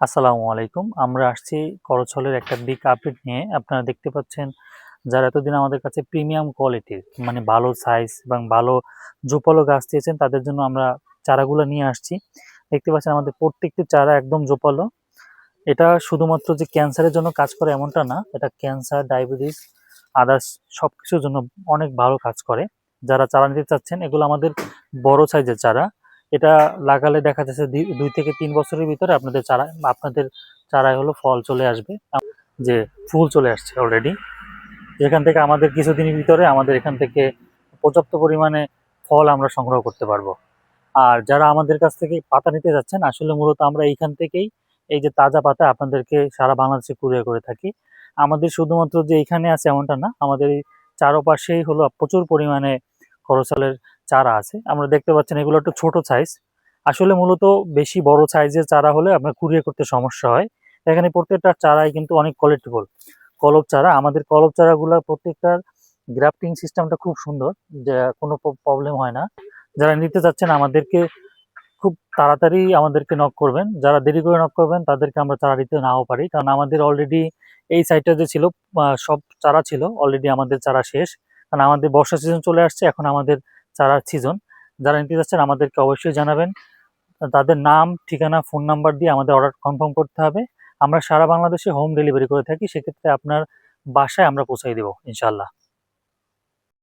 আসসালামু আলাইকুম। আমরা আসছি করছলের একটা বিগ আপডেট নিয়ে। আপনারা দেখতে পাচ্ছেন যারা এতদিন আমাদের কাছে প্রিমিয়াম কোয়ালিটির মানে ভালো সাইজ এবং ভালো জোপালো গাছ দিয়েছেন, তাদের জন্য আমরা চারাগুলো নিয়ে আসছি। দেখতে পাচ্ছেন আমাদের প্রত্যেকটি চারা একদম জোপালো। এটা শুধুমাত্র যে ক্যান্সারের জন্য কাজ করে এমনটা না, এটা ক্যান্সার, ডায়াবেটিস আদার্স সব কিছুর জন্য অনেক ভালো কাজ করে। যারা চারা নিতে চাচ্ছেন, এগুলো আমাদের বড় সাইজের চারা। এটা লাগালে দেখা যাচ্ছে দুই- থেকে তিন বছরের ভিতরে আপনাদের চারা, আপনাদের চারায় হলো ফল চলে আসবে। যে ফুল চলে আসছে অলরেডি যেখান থেকে আমাদের কিছুদিনের ভিতরে আমাদের এখান থেকে পর্যাপ্ত পরিমাণে ফল আমরা সংগ্রহ করতে পারব। আর যারা আমাদের কাছ থেকে পাতা নিতে যাচ্ছেন, আসলে মূলত আমরা এইখান থেকেই এই যে তাজা পাতা আপনাদেরকে সারা বাংলাদেশে কুরিয়ার করে থাকি। আমাদের শুধুমাত্র যে এখানে আছে এমনটা না, আমাদের চারপাশেই হলো প্রচুর পরিমাণে করচালের চারা আছে। আমরা দেখতে পাচ্ছেন এগুলো একটু ছোট সাইজ আসলে মূলত বেশি বড় সাইজের চারা হলে আপনার কুড়িয়ে করতে সমস্যা হয়। এখানে প্রত্যেকটা চারাই কিন্তু অনেক কোয়ালিটিফুল কলব চারা, আমাদের কলব চারাগুলো প্রত্যেকটার গ্রাফটিং সিস্টেমটা খুব সুন্দর, যে কোনো প্রবলেম হয় না। যারা নিতে চাচ্ছেন আমাদেরকে খুব তাড়াতাড়ি আমাদেরকে নক করবেন। যারা দেরি করে নক করবেন, তাদেরকে আমরা চারা দিতে নাও পারি। কারণ আমাদের অলরেডি এই সাইডটা যে ছিল সব চারা ছিল অলরেডি আমাদের চারা শেষ। কারণ আমাদের বর্ষা সিজন চলে আসছে, এখন আমাদের চারার সিজন যারা নিতে যাচ্ছেন, আমাদেরকে অবশ্যই জানাবেন। তাদের নাম, ঠিকানা ফোন নাম্বার দিয়ে আমাদের অর্ডার কনফার্ম করতে হবে। আমরা সারা বাংলাদেশে হোম ডেলিভারি করে থাকি, সেক্ষেত্রে আপনার বাসায় আমরা পৌঁছাই দেবো ইনশাল্লাহ